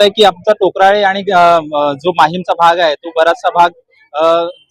बघताय की आमचा टोकराळे आणि जो माहीमचा भाग आहे तो बराचसा भाग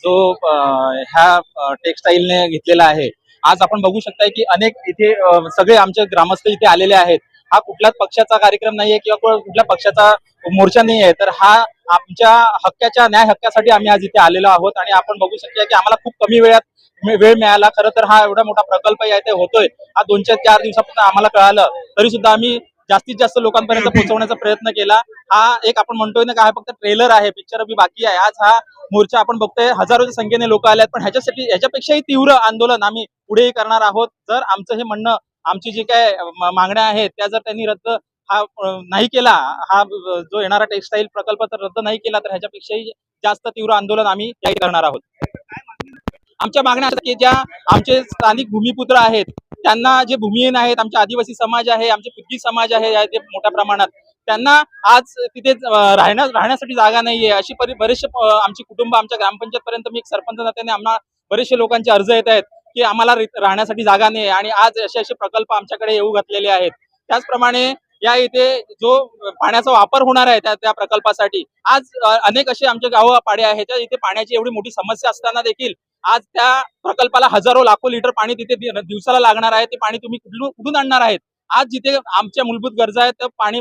जो ह्या टेक्सटाईलने घेतलेला आहे. आज आपण बघू शकताय की अनेक इथे सगळे आमचे ग्रामस्थ इथे आलेले आहेत. हा कुठल्याच पक्षाचा कार्यक्रम नाहीये किंवा कुठल्या पक्षाचा मोर्चा नाही आहे तर हा आमच्या हक्काच्या न्याय हक्कासाठी आम्ही आज इथे आलेलो आहोत आणि आपण बघू शकता की आम्हाला खूप कमी वेळात वेळ मिळाला. खरं तर हा एवढा मोठा प्रकल्प आहे इथे होतोय. हा दोनशे चार दिवसापासून आम्हाला कळालं. तरी सुद्धा आम्ही जास्तीत जास्त लोकांपर्यंत पोहोचवण्याचा प्रयत्न केला. हा एक आपण म्हणतोय ना का हा फक्त ट्रेलर आहे पिक्चर अभि बाकी आहे. आज हा मोर्चा आपण बघतोय. हजारोच्या संख्येने लोक आले आहेत पण ह्याच्यासाठी ह्याच्यापेक्षाही तीव्र आंदोलन आम्ही पुढेही करणार आहोत. जर आमचं हे म्हणणं आमची जी काय मागण्या आहेत त्या जर त्यांनी रद्द हा नाही केला हा जो येणारा टेक्सटाईल प्रकल्प तर रद्द नाही केला तर ह्याच्यापेक्षाही जास्त तीव्र आंदोलन आम्ही करणार आहोत. आमच्या मागण्या की ज्या आमचे स्थानिक भूमिपुत्र आहेत त्यांना जे भूमिहीन आहेत आमचे आदिवासी समाज आहे आमचे पुद्गी समाज आहे ते मोठ्या प्रमाणात त्यांना आज तिथे राहण्या राहण्यासाठी जागा नाहीये. अशी परी बरेचसे आमची कुटुंब आमच्या ग्रामपंचायत पर्यंत मी एक सरपंच नात्याने आम्हाला बरेचसे लोकांचे अर्ज येत आहेत की आम्हाला राहण्यासाठी जागा नाही आणि आज असे असे प्रकल्प आमच्याकडे येऊ घातलेले आहेत. त्याचप्रमाणे या इथे जो पाण्याचा वापर होणार आहे त्या त्या प्रकल्पासाठी. आज अनेक असे आमचे गाव पाडे आहेत. त्या इथे पाण्याची एवढी मोठी समस्या असताना देखील आज त्या प्रकल्पाला हजारो लाखो लिटर पाणी तिथे दिवसाला लागणार आहे. ते पाणी तुम्ही कुठून कुठून आणणार आहेत? आज जिथे आमच्या मूलभूत गरजा आहेत तर पाणी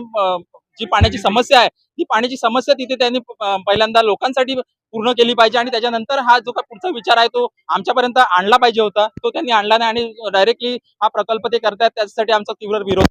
जी पाण्याची समस्या आहे ती पाण्याची समस्या तिथे त्यांनी पहिल्यांदा लोकांसाठी पूर्ण केली पाहिजे आणि त्याच्यानंतर हा जो काय पुढचा विचार आहे तो आमच्यापर्यंत आणला पाहिजे होता. तो त्यांनी आणला नाही आणि डायरेक्टली हा प्रकल्प ते करतायत. त्याच्यासाठी आमचा तीव्र विरोध